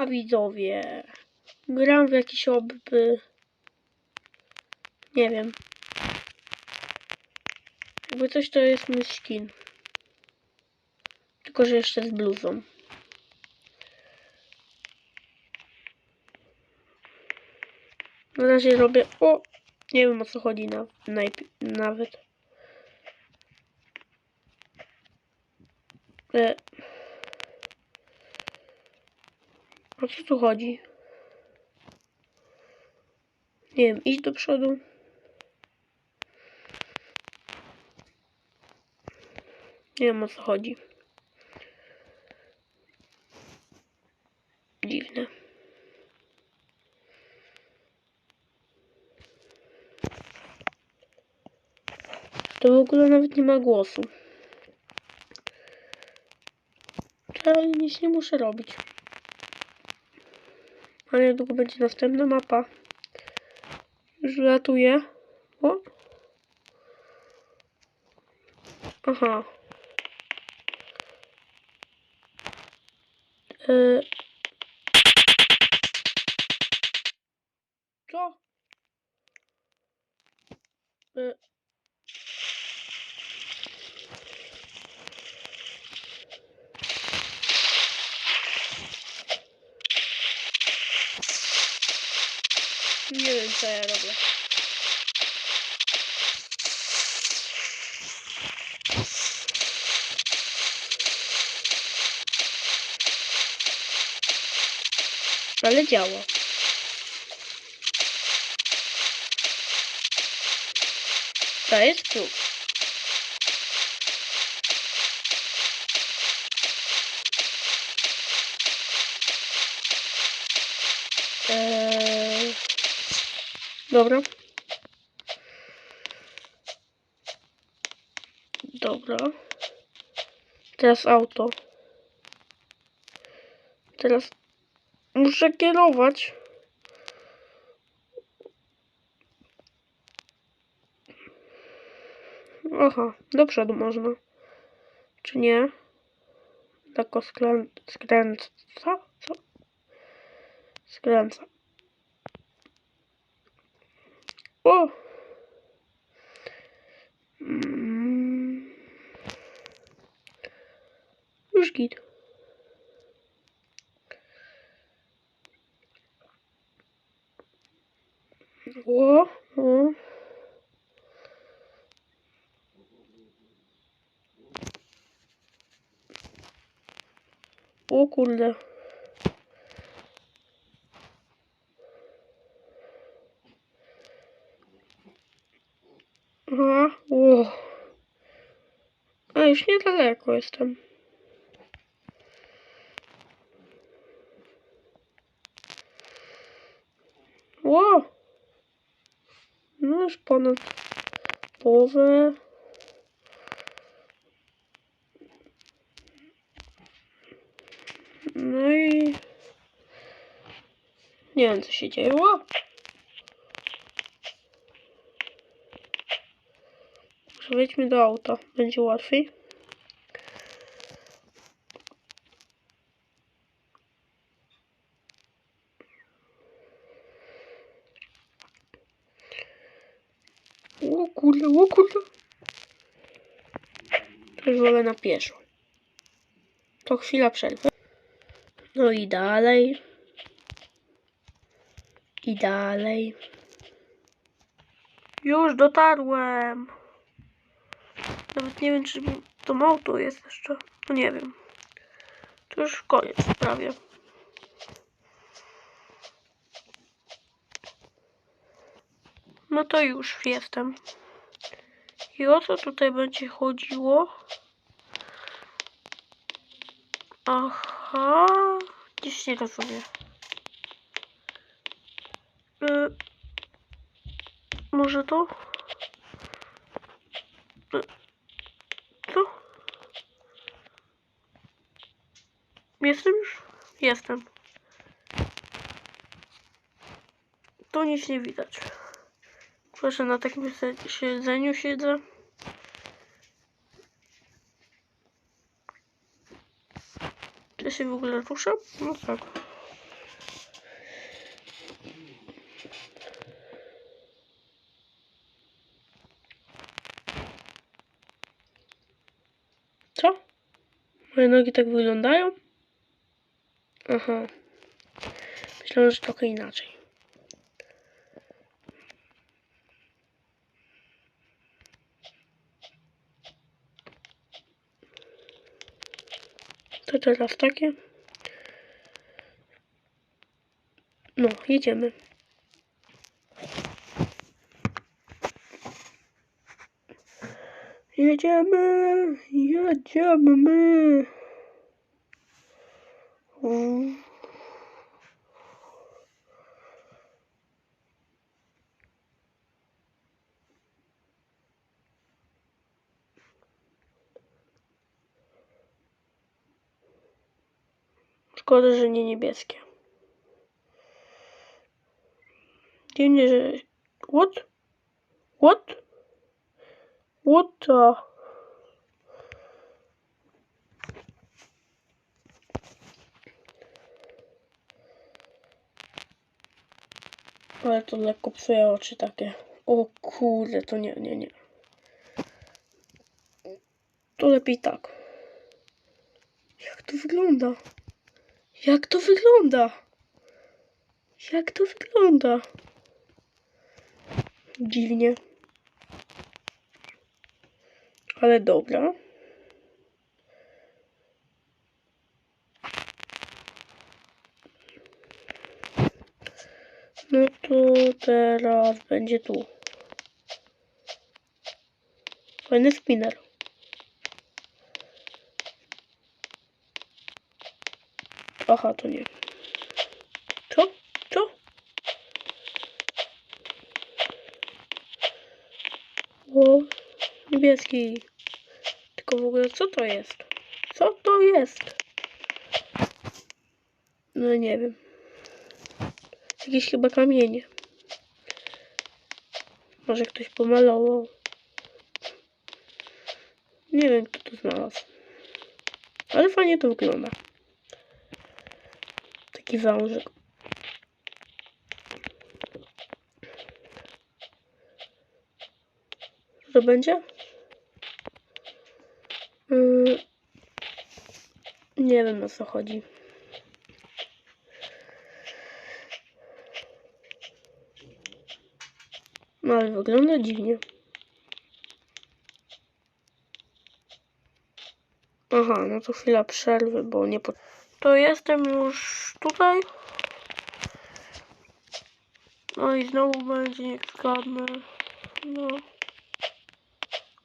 A widzowie, gram w jakiś obby... Nie wiem. Jakby coś to jest mój skin. Tylko, że jeszcze z bluzą. Na razie robię... O! Nie wiem o co chodzi na, najp- nawet. E... O co tu chodzi? Nie wiem, iść do przodu. Nie wiem o co chodzi. Dziwne. To w ogóle nawet nie ma głosu. Ale nic nie muszę robić. A niedługo będzie następna mapa. Już latuje. O! Aha. E... Co? E... Nie wiem co ja robię. Ale działa. To jest plus. Dobra. Dobra. Teraz auto. Teraz muszę kierować. Aha, do przodu można. Czy nie? Tylko skrę... skręca. Co? Skręca. O! Mm. Już git. O, o. O kurde. Aha, o. A już niedaleko jestem. Ło! No już ponad połowę. No i... Nie wiem co się dzieje. Ło! Może wejdźmy do auta. Będzie łatwiej. O kurde, o kurde. Też wolę na pieszo. To chwila przerwy. No i dalej. I dalej. Już dotarłem. Nawet nie wiem, czy to auto jest jeszcze. No nie wiem. To już koniec prawie. No to już jestem. I o co tutaj będzie chodziło? Aha, dziś nie rozumiem. Y, może to? jestem już? Jestem. Tu nic nie widać. Proszę, na takim siedzeniu siedzę. Czy się w ogóle ruszę? No tak. Co? Moje nogi tak wyglądają? Aha. Myślałem, że trochę inaczej. To teraz takie. No, jedziemy. Jedziemy, jedziemy. Mm. Szkoda, że nie niebieskie. Dziwnie, że... What? What? What the... Ale to lekko psuje oczy takie. O kurde, to nie, nie, nie. To lepiej tak. Jak to wygląda? Jak to wygląda? Jak to wygląda? Dziwnie. Ale dobra. No to teraz będzie tu. Fajny spinner. Aha, to nie. Co? Co? O, niebieski. Tylko w ogóle co to jest? Co to jest? No nie wiem. Jakieś chyba kamienie. Może ktoś pomalował. Nie wiem, kto to znalazł. Ale fajnie to wygląda. Taki. Co to będzie? Mm, nie wiem o co chodzi. No ale wygląda dziwnie. Aha, no to chwila przerwy, bo nie po... To jestem już tutaj. No i znowu będzie, niech zgadnę. No.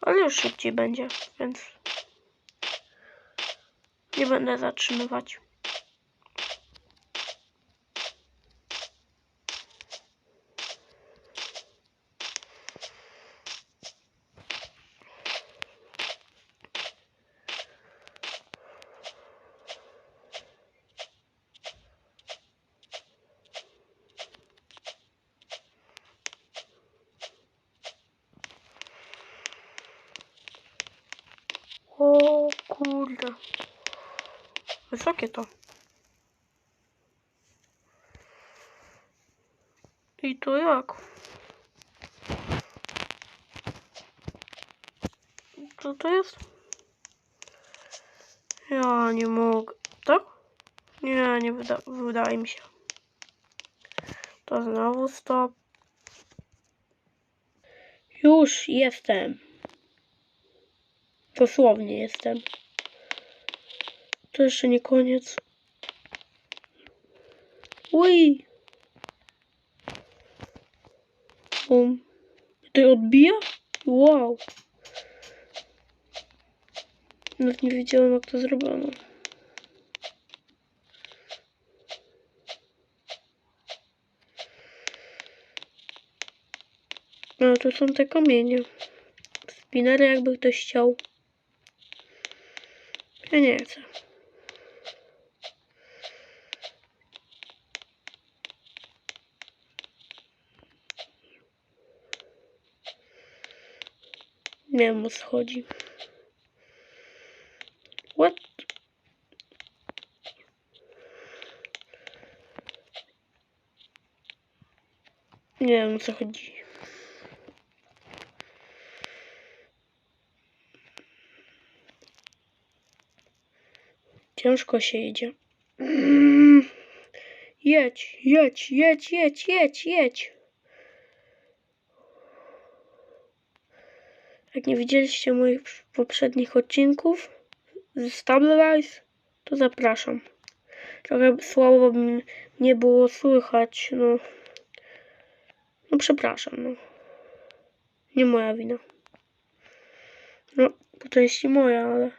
Ale już szybciej będzie, więc... Nie będę zatrzymywać. O kurde. Wysokie to. I to jak? Co to jest? Ja nie mogę. Tak? Nie, nie wyda wydaje mi się. To znowu stop. Już jestem. Dosłownie jestem. To jeszcze nie koniec. Uj! Um. To odbija? Wow. Nawet nie wiedziałem jak to zrobiono. No tu są te kamienie. Spinery jakby ktoś chciał. Ja nie chcę. Nie wiem o co chodzi. What? Nie wiem o co chodzi. Ciężko się idzie. Jedź, jedź, jedź, jedź, jedź, jedź. Jak nie widzieliście moich poprzednich odcinków z Stabilize, to zapraszam. Trochę słabo nie było słychać, no. No przepraszam, no. Nie moja wina. No, po części moja, ale...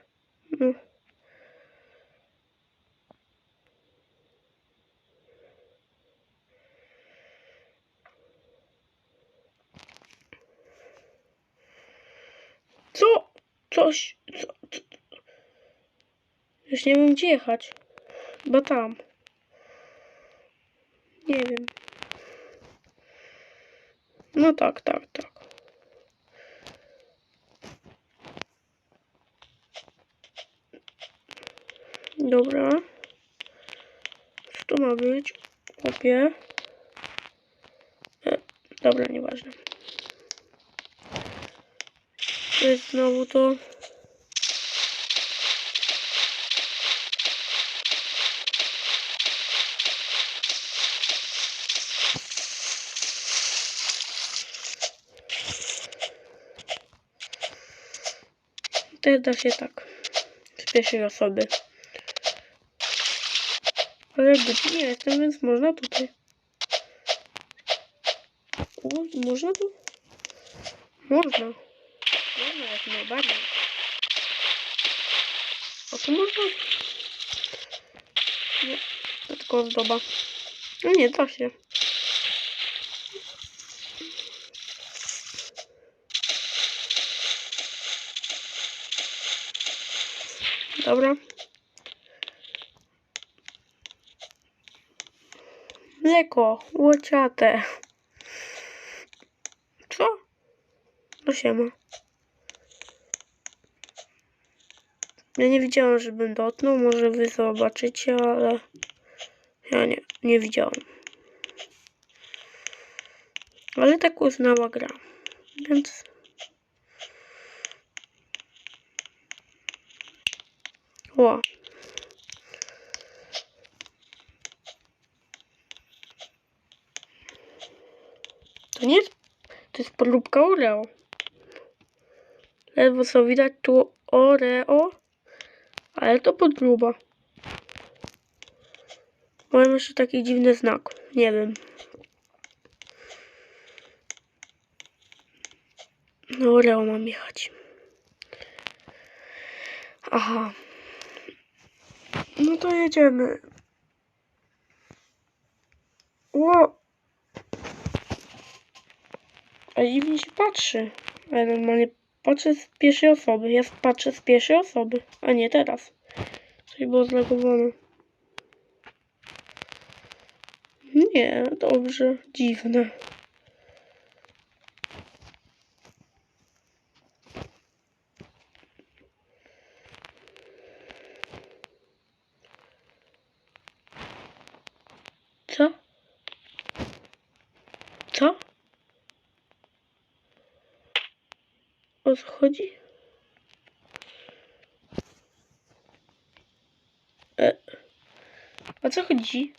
No. Co? Coś... Co, co? Już nie wiem gdzie jechać. Bo tam. Nie wiem. No tak, tak, tak. Dobra. Co to ma być? Kopię. E, dobra, nieważne. To jest znowu to. Też da się tak. Z pierwszej osoby. Ale gdzieś nie jestem, więc można tutaj. O, można tu? Można. Można jak najbardziej. A tu można? Nie, to tylko ozdoba. No nie, da się. Dobra. Mleko, łociate. Co? No siema. Ja nie widziałam, żebym dotknął. Może wy zobaczycie, ale ja nie, nie widziałam. Ale tak uznała gra. Więc To nie jest, to jest podróbka Oreo. Ledwo co widać tu Oreo, ale to podróba. Mam jeszcze taki dziwny znak. Nie wiem. No Oreo mam jechać. Aha. No to jedziemy. Ło! A dziwnie się patrzy. Ale normalnie patrzę z pierwszej osoby. Ja patrzę z pierwszej osoby, a nie teraz. Coś było zlegowane. Nie, dobrze. Dziwne. Co? Co? O co chodzi? E, o co chodzi?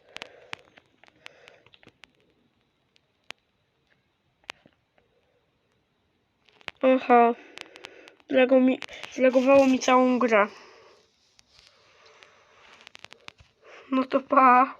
Aha. Zlego mi, zlegowało mi całą grę. No to pa.